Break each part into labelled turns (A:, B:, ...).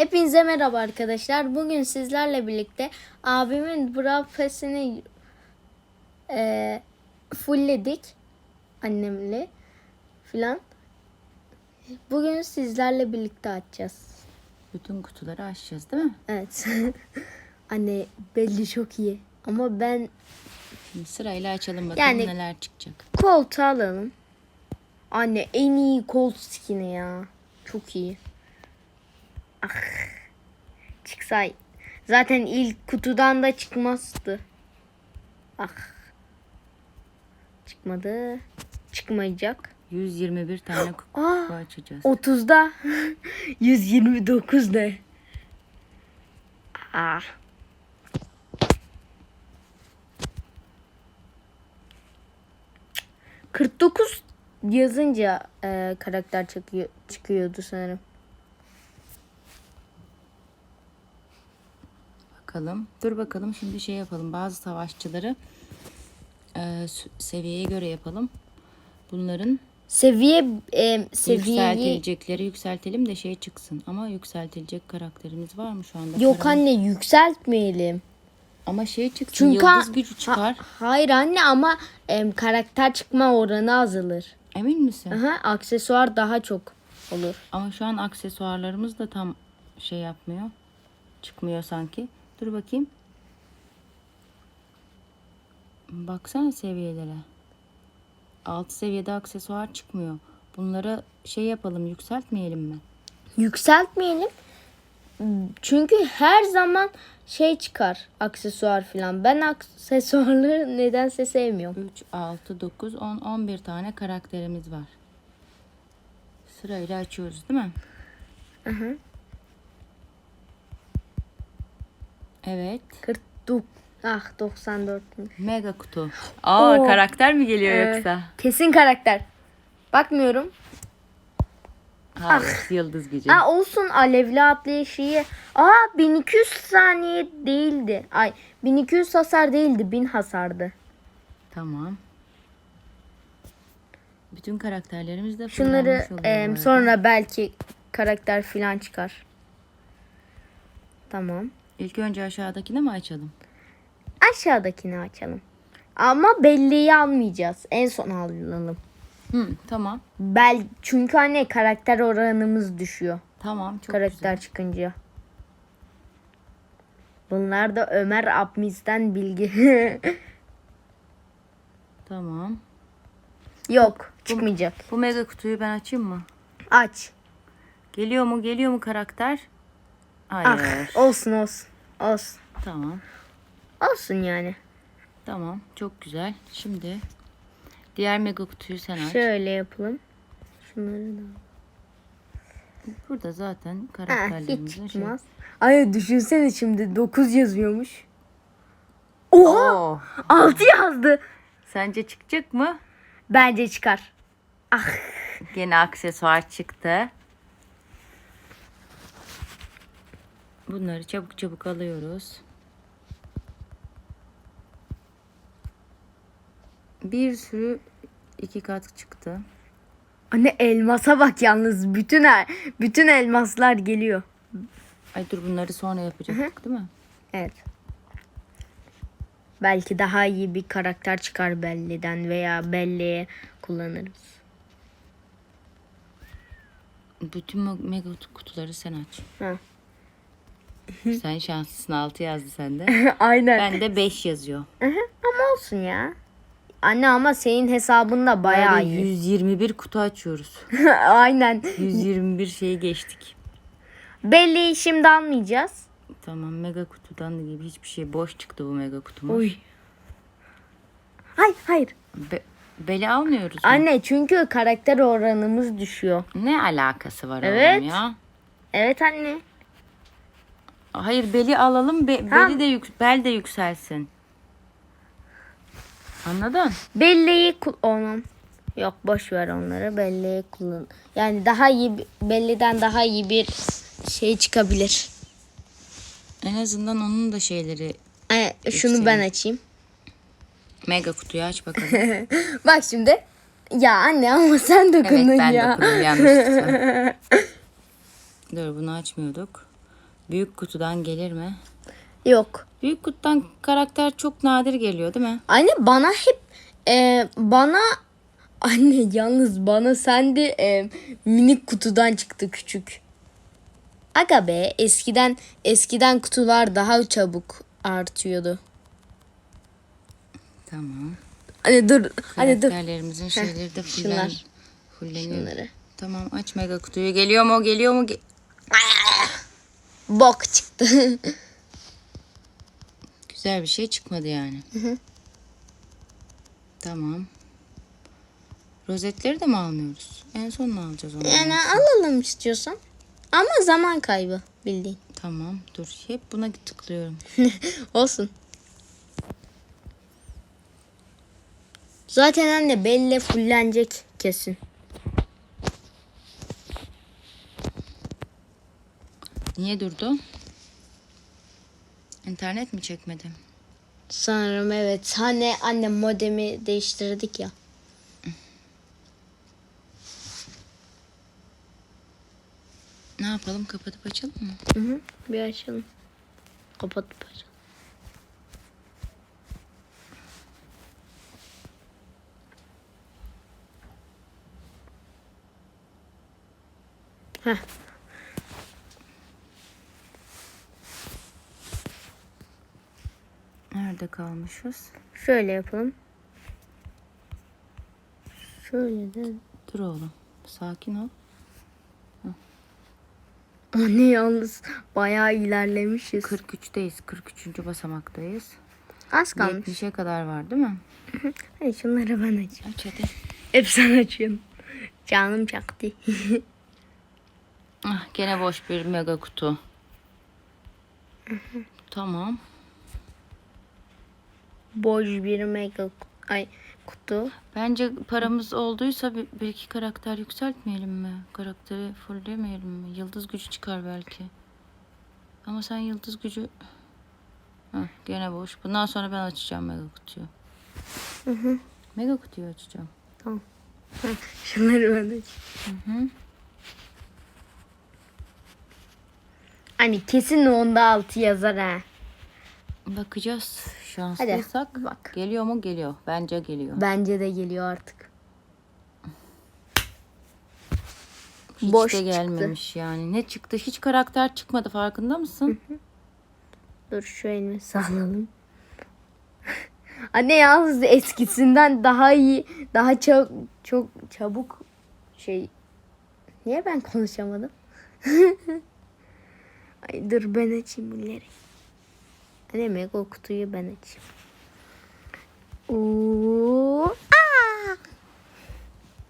A: Hepinize merhaba arkadaşlar. Bugün sizlerle birlikte abimin brafesini e, fullledik. Annemle filan. Bugün sizlerle birlikte açacağız.
B: Bütün kutuları açacağız değil mi?
A: Evet. Anne belli çok iyi. Ama ben
B: Şimdi sırayla açalım bakalım
A: Yani-
B: neler çıkacak.
A: koltuğu alalım. Anne en iyi kol skini ya. Çok iyi. Ah. Çıksay. Zaten ilk kutudan da çıkmazdı. Ah. Çıkmadı. Çıkmayacak.
B: 121 tane kutu
A: Aa,
B: açacağız.
A: 30'da 129 ne? Ah. ...49 yazınca e, karakter çıkıyor, çıkıyordu sanırım.
B: Bakalım. Dur bakalım şimdi şey yapalım. Bazı savaşçıları e, seviyeye göre yapalım. Bunların
A: Seviye e, seviyeyi
B: yükseltilecekleri yükseltelim de şey çıksın. Ama yükseltilecek karakterimiz var mı şu anda?
A: yok
B: Paranın-
A: anne yükseltmeyelim.
B: Ama şey çıksın.
A: Çünkü
B: yıldız gücü çıkar.
A: Ha- hayır anne ama e, karakter çıkma oranı azalır.
B: Emin misin?
A: Aha, aksesuar daha çok olur.
B: Ama şu an aksesuarlarımız da tam şey yapmıyor. Çıkmıyor sanki. Dur bakayım. Baksana seviyelere. Alt seviyede aksesuar çıkmıyor. Bunlara şey yapalım yükseltmeyelim mi?
A: Yükseltmeyelim. Çünkü her zaman şey çıkar aksesuar falan. Ben aksesuarları nedense sevmiyorum.
B: 3, 6, 9, 10, 11 tane karakterimiz var. Sırayla açıyoruz değil mi?
A: Aha.
B: Evet.
A: 49 ah 94 mü?
B: Mega kutu. Aa
A: Oo.
B: karakter mi geliyor
A: Evet.
B: yoksa?
A: Kesin karakter. Bakmıyorum.
B: Hayır, yıldız gücü.
A: Aa olsun alevli atlayışı iyi. Aa 1200 saniye değildi. Ay 1200 hasar değildi 1000 hasardı.
B: Tamam. Bütün karakterlerimiz de
A: Şunları
B: fullenmiş oluyor bu
A: em,
B: arada.
A: sonra belki karakter filan çıkar. Tamam.
B: İlk önce aşağıdakini mi açalım?
A: Aşağıdakini açalım. Ama belleği almayacağız. En son alalım.
B: Hı, tamam.
A: Bel çünkü anne karakter oranımız düşüyor.
B: Tamam çok
A: karakter
B: güzel.
A: çıkınca. Bunlar da Ömer Abmiz'den bilgi.
B: Tamam.
A: Yok, çıkmayacak.
B: Bu mega kutuyu ben açayım mı?
A: Aç.
B: Geliyor mu? Geliyor mu karakter?
A: Ah,
B: Hayır.
A: olsun olsun. Olsun.
B: Tamam.
A: Olsun yani.
B: Tamam. Çok güzel. Şimdi diğer mega kutuyu sen aç.
A: Şöyle yapalım. Şunları da.
B: Burada zaten
A: Ha, hiç
B: şey.
A: çıkmaz. Ay düşünsene şimdi 9 yazıyormuş. Oha!
B: Oo.
A: 6 yazdı.
B: Sence çıkacak mı?
A: Bence çıkar. Ah.
B: Gene aksesuar çıktı. Bunları çabuk çabuk alıyoruz. Bir sürü iki kat çıktı.
A: Anne elmasa bak yalnız bütün el, bütün elmaslar geliyor.
B: Ay dur bunları sonra yapacaktık değil mi?
A: Evet. Belki daha iyi bir karakter çıkar belliden veya belleğe kullanırız.
B: Bütün me- mega kutuları sen aç.
A: Ha.
B: Sen şanslısın 6 yazdı sende.
A: Aynen.
B: Ben de 5 yazıyor.
A: Ama olsun ya. Anne ama senin hesabında bayağı iyi.
B: 121 kutu açıyoruz.
A: Aynen.
B: 121 şeyi geçtik.
A: Belleği şimdi almayacağız.
B: Tamam mega kutudan da gibi hiçbir şey boş çıktı bu mega kutumuz.
A: Oy. Hayır hayır.
B: Be- beli almıyoruz mu?
A: Anne çünkü karakter oranımız düşüyor.
B: Ne alakası var
A: Evet.
B: oğlum ya?
A: Evet anne.
B: Hayır beli alalım be- beli de yük- bel de yükselsin. Anladın?
A: Belleği kul- onun. Yok boş ver onları. Belleği kullan. Yani daha iyi bir- belliden daha iyi bir şey çıkabilir.
B: En azından onun da şeyleri
A: Ee, şunu ben açayım.
B: mega kutuyu aç bakalım.
A: Bak şimdi. Ya anne ama sen dokundun
B: evet ben
A: ya.
B: dokundum yanlışlıkla. Dur bunu açmıyorduk. Büyük kutudan gelir mi?
A: Yok.
B: Büyük kutudan karakter çok nadir geliyor değil mi?
A: Anne bana hep e, bana anne yalnız bana sen de e, minik kutudan çıktı küçük. Aga be eskiden eskiden kutular daha çabuk artıyordu.
B: Tamam.
A: Anne dur. Anne dur.
B: Karakterlerimizin şeyleri de fullen,
A: şunlar.
B: fulleniyor.
A: Şunları.
B: Tamam aç mega kutuyu. Geliyor mu? Geliyor mu? Ge-
A: Bok çıktı.
B: Güzel bir şey çıkmadı yani. Tamam. Rozetleri de mi almıyoruz? En son mu alacağız onu?
A: yani alalım istiyorsan. Ama zaman kaybı bildiğin.
B: Tamam dur. Hep buna tıklıyorum.
A: Olsun. Zaten anne belli fullenecek kesin.
B: Niye durdu? İnternet mi çekmedi?
A: Sanırım evet. Hani anne modemi değiştirdik ya.
B: Ne yapalım? Kapatıp açalım mı?
A: Hı hı. Bir açalım. Kapatıp açalım. Heh.
B: Nerede kalmışız?
A: Şöyle yapalım. Şöyle de.
B: Dur oğlum. Sakin ol.
A: Anne yalnız bayağı ilerlemişiz.
B: 43'teyiz. 43. basamaktayız.
A: Az kalmış.
B: 70'e kadar var değil mi?
A: Hadi şunları ben açayım.
B: Aç hadi.
A: Hep sen açıyorsun. Canım çaktı.
B: Ah, gene boş bir mega kutu. tamam.
A: Boş bir mega ay kutu.
B: Bence paramız olduysa bir, bir iki karakter yükseltmeyelim mi? Karakteri fulllemeyelim mi? Yıldız gücü çıkar belki. Ama sen yıldız gücü... Heh, gene boş. Bundan sonra ben açacağım mega kutuyu. Mega kutuyu açacağım.
A: Şunları ben açayım.
B: hı.
A: Hani kesin onda altı yazar ha.
B: Bakacağız. Şanslıysak.
A: bak.
B: Geliyor mu? Geliyor. Bence geliyor.
A: Bence de geliyor artık.
B: Hiç
A: boş
B: de
A: çıktı.
B: gelmemiş yani. Ne çıktı? Hiç karakter çıkmadı farkında mısın?
A: Dur şu elimi sallalım. Anne yalnız eskisinden daha iyi, daha çok çok çabuk şey. Niye ben konuşamadım? Ay dur ben açayım bunları. Anne mega kutuyu ben açayım. Oo, aa!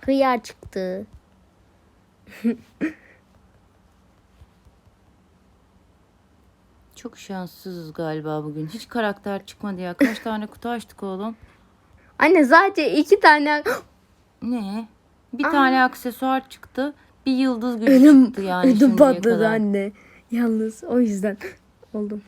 A: Hıyar çıktı.
B: Çok şanssızız galiba bugün. Hiç karakter çıkmadı ya. Kaç tane kutu açtık oğlum?
A: Anne sadece iki tane
B: Ne? Bir tane aksesuar çıktı. Bir yıldız gücü
A: Ölüm,
B: çıktı yani şimdiye
A: patladı
B: kadar.
A: anne. Yalnız o yüzden oldum.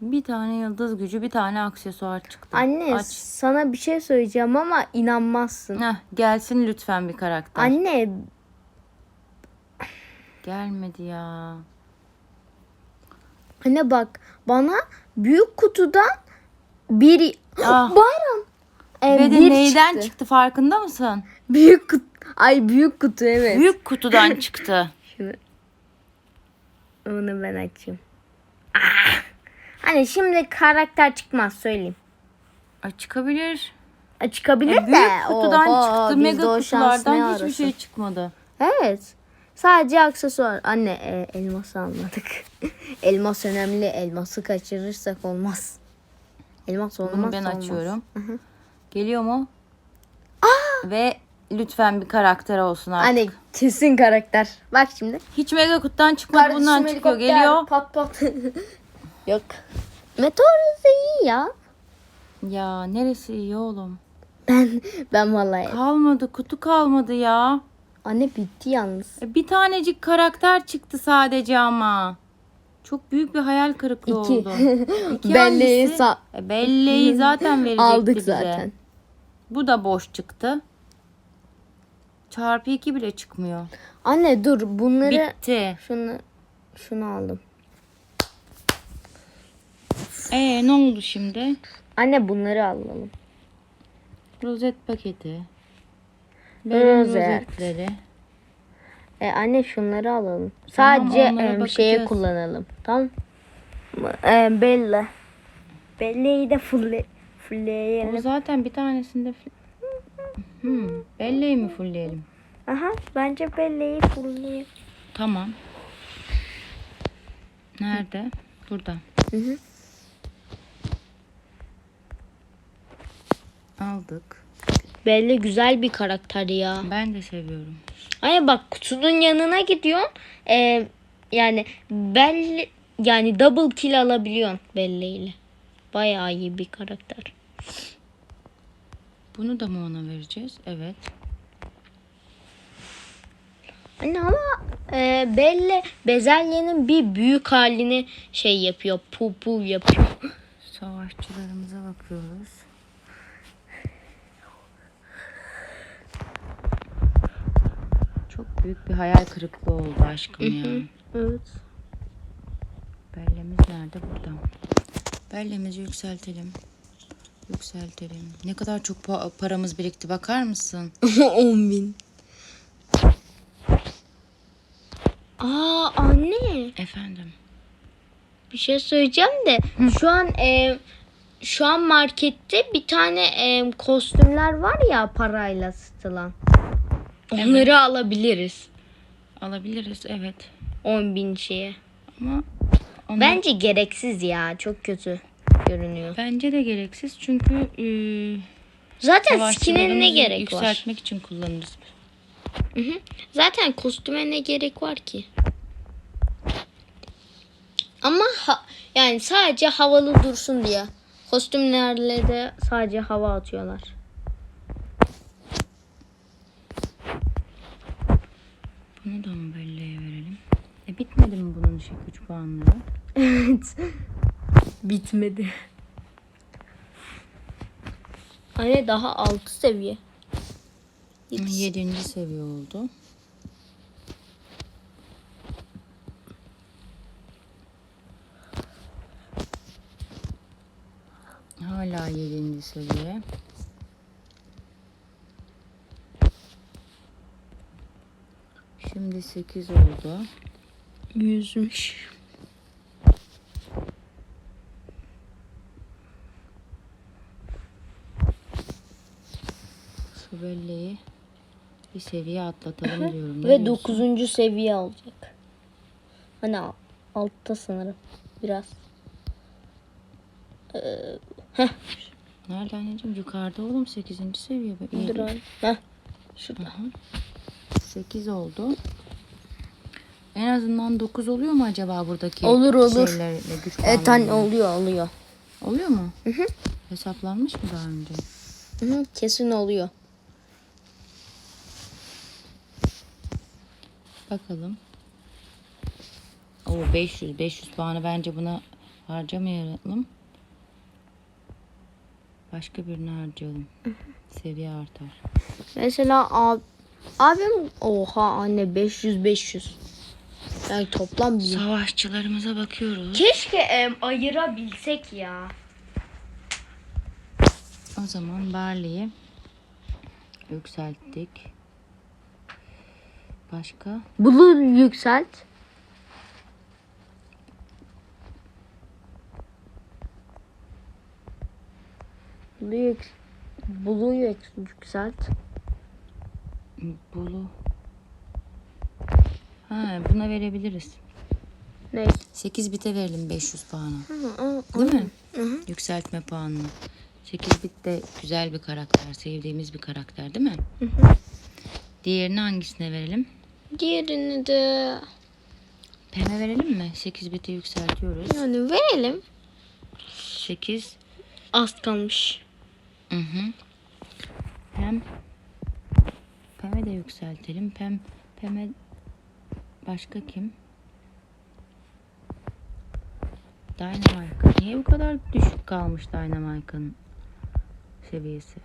B: Bir tane yıldız gücü, bir tane aksesuar çıktı.
A: Anne
B: Aç.
A: sana bir şey söyleyeceğim ama inanmazsın.
B: Heh, gelsin lütfen bir karakter.
A: Anne
B: Gelmedi ya.
A: anne bak bana büyük kutudan bir
B: Ah.
A: bayram e,
B: Ve de
A: bir
B: neyden
A: çıktı.
B: çıktı farkında mısın?
A: Büyük kutu. Ay büyük kutu evet.
B: Büyük kutudan çıktı.
A: Şunu. Onu ben açayım. Ah! Anne şimdi karakter çıkmaz söyleyeyim.
B: Ay çıkabilir.
A: E, Çıkabilir
B: E,
A: de.
B: büyük kutudan
A: Oho,
B: çıktı. Mega kutulardan hiçbir şey çıkmadı.
A: Evet. Sadece aksesuar. Anne e, elmas almadık. elmas önemli. Elması kaçırırsak olmaz. Elmas olmaz.
B: Bunu ben
A: olmaz.
B: açıyorum. Geliyor mu? Ve lütfen bir karakter olsun artık.
A: Anne kesin karakter. Bak şimdi.
B: Hiç mega kutudan çıkmadı bundan çıkıyor. Geliyor.
A: Pat pat. Yok. Meteor iyi ya.
B: Ya neresi iyi oğlum?
A: Ben ben vallahi.
B: Kalmadı kutu kalmadı ya.
A: Anne bitti yalnız.
B: E, Bir tanecik karakter çıktı sadece ama. Çok büyük bir hayal kırıklığı
A: İki.
B: oldu. İki
A: Belleği sa-
B: E, belleği zaten verecekti
A: Aldık
B: bize.
A: zaten.
B: Bu da boş çıktı. Çarpı iki bile çıkmıyor.
A: Anne dur bunları
B: Bitti.
A: şunu şunu aldım.
B: Ee ne oldu şimdi?
A: Anne bunları alalım.
B: Rozet paketi. Benim
A: Rozet.
B: rozetleri.
A: E, anne şunları alalım.
B: Tamam,
A: Sadece em, şeye
B: bakacağız.
A: kullanalım. Tamam. E, Bella. Bella'yı da fulle,
B: O
A: fullleyelim.
B: zaten bir tanesinde... fl- Hmm, belleği mi fullleyelim?
A: Aha bence Bella'yı fullleyelim.
B: Tamam. Nerede? Burada.
A: Hı hı.
B: Aldık.
A: Bella güzel bir karakter ya.
B: Ben de seviyorum.
A: Ay bak kutunun yanına gidiyorsun. E, yani Bella yani double kill alabiliyorsun Bella ile. Bayağı iyi bir karakter.
B: Bunu da mı ona vereceğiz? Evet.
A: Anne ama e, Bella bezelyenin bir büyük halini şey yapıyor. Pu pu yapıyor.
B: Savaşçılarımıza bakıyoruz. Çok büyük bir hayal kırıklığı oldu aşkım ya.
A: Evet.
B: Bellemiz nerede? Burada. Bellemizi yükseltelim. Yükseltelim. Ne kadar çok pa- paramız birikti bakar mısın?
A: 10 bin. Aa anne
B: Efendim.
A: bir şey söyleyeceğim de şu an e, şu an markette bir tane e, kostümler var ya parayla satılan. Onları alabiliriz.
B: Alabiliriz evet.
A: 10 bin şeye.
B: Ama onlar-
A: Bence gereksiz ya. Çok kötü görünüyor.
B: bence de gereksiz çünkü e,
A: Zaten skin'e ne gerek var?
B: yükseltmek için kullanırız.
A: Hı hı. Zaten kostüme ne gerek var ki? Ama ha- yani sadece havalı dursun diye. Kostümlerle de sadece hava atıyorlar.
B: Bunu da mı belleğe verelim? E bitmedi mi bunun şey güç puanları?
A: Evet. Bitmedi. Anne daha 6 seviye.
B: Yedinci seviye oldu. Hala yedinci seviye. Şimdi sekiz oldu.
A: Yüzmüş.
B: Şu belleği bir seviye atlatalım diyorum.
A: Ve
B: diyorsun?
A: 9. seviye olacak. Hani al- altta sanırım. Biraz.
B: Nerede anneciğim? Yukarıda oğlum 8. seviye.
A: Dur anne. Heh. Şurada.
B: 8 oldu. En azından 9 oluyor mu acaba buradaki
A: Olur, olur.
B: şeylerle, güç
A: Evet
B: puanlarıyla?
A: anne oluyor oluyor.
B: Oluyor mu? Hesaplanmış mı daha önce?
A: Hı hı, kesin oluyor.
B: Bakalım. Oo 500 500 puanı bence buna harcamayalım. Başka birine harcayalım. Seviye artar.
A: Mesela ab abim oha anne 500 500. Yani toplam bin.
B: Savaşçılarımıza bakıyoruz.
A: Keşke em, ayırabilsek ya.
B: O zaman Barley'i yükselttik. Başka?
A: Blue yükselt. Blue, yük Blue yük- yükselt.
B: Bulu. Ha, buna verebiliriz.
A: Ne?
B: 8 bite verelim 500 puanı.
A: Hı, hı,
B: Değil mi? Yükseltme puanını. 8 bit de güzel bir karakter. Sevdiğimiz bir karakter değil mi? Diğerini hangisine verelim?
A: Diğerini de
B: Pem'e verelim mi? 8 biti yükseltiyoruz.
A: yani verelim.
B: 8.
A: Az kalmış.
B: Hı hı. Pem. Pem'e de yükseltelim. Pem. Pem'e başka kim? Dynamite. Niye bu kadar düşük kalmış Dynamite'ın seviyesi?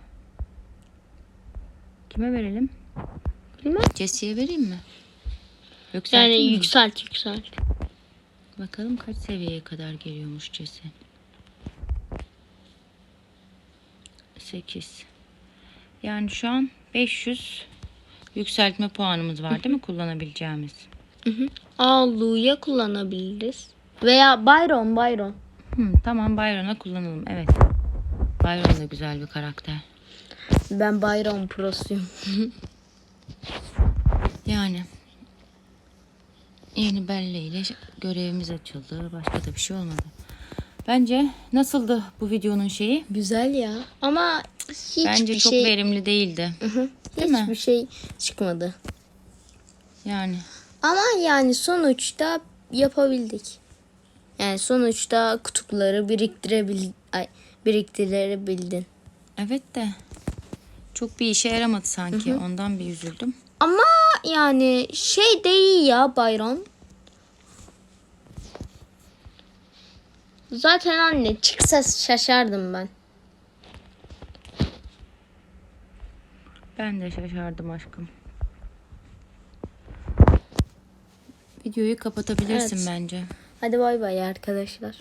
B: Kime verelim?
A: Bilmem.
B: Jesse'ye vereyim mi?
A: Yani
B: Yükselteyim mi?
A: yükselt yükselt.
B: Bakalım kaç seviyeye kadar geliyormuş Cesi. 8. Yani şu an 500 yükseltme puanımız var değil mi kullanabileceğimiz?
A: Aa Lu'ya kullanabiliriz. Veya Byron Byron.
B: Hı, tamam Byron'a kullanalım. Evet. Byron da güzel bir karakter.
A: Ben Byron prosuyum.
B: Yani yeni Belle ile görevimiz açıldı. Başka da bir şey olmadı. Bence nasıldı bu videonun şeyi?
A: Güzel ya. Ama hiçbir
B: Bence çok
A: şey
B: verimli değildi.
A: Hı,
B: Değil mi?
A: hiçbir şey çıkmadı.
B: Yani
A: Ama yani sonuçta yapabildik. Yani sonuçta kutupları biriktirebil ay, biriktirebildin.
B: evet de çok bir işe yaramadı sanki. Ondan bir üzüldüm.
A: Ama yani şey de iyi ya Bayron. Zaten anne çıksa şaşardım ben.
B: Ben de şaşardım aşkım. Videoyu kapatabilirsin
A: Evet.
B: bence.
A: Hadi bay bay arkadaşlar.